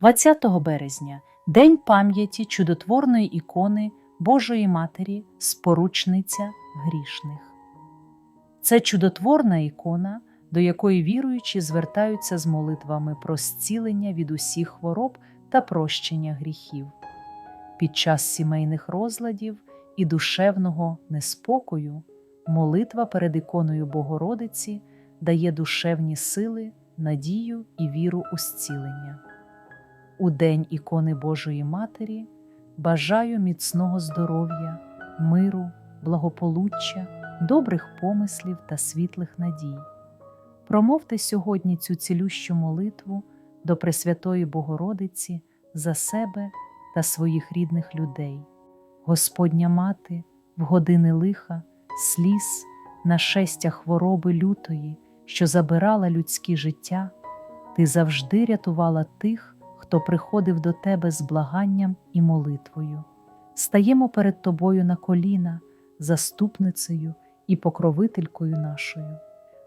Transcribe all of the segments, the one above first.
20 березня День пам'яті чудотворної ікони Божої Матері, споручниця грішних. Це чудотворна ікона, до якої віруючі звертаються з молитвами про зцілення від усіх хвороб та прощення гріхів. Під час сімейних розладів і душевного неспокою молитва перед іконою Богородиці дає душевні сили, надію і віру у зцілення. У День ікони Божої Матері бажаю міцного здоров'я, миру, благополуччя, добрих помислів та світлих надій. Промовте сьогодні цю цілющу молитву до Пресвятої Богородиці за себе та своїх рідних людей. Господня Мати, в години лиха, сліз, нашестя хвороби лютої, що забирала людське життя, ти завжди рятувала тих, хто приходив до тебе з благанням і молитвою. Стаємо перед тобою на коліна, заступницею і покровителькою нашою.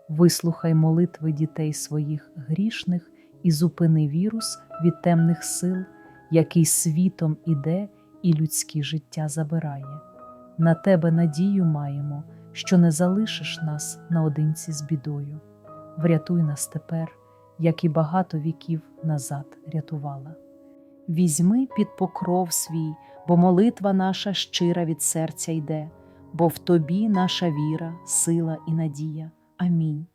Вислухай молитви дітей своїх грішних і зупини вірус від темних сил, який світом іде і людське життя забирає. На тебе надію маємо, що не залишиш нас наодинці з бідою. Врятуй нас тепер, як і багато віків назад рятувала. Візьми під покров свій, бо молитва наша щира від серця йде, бо в тобі наша віра, сила і надія. Амінь.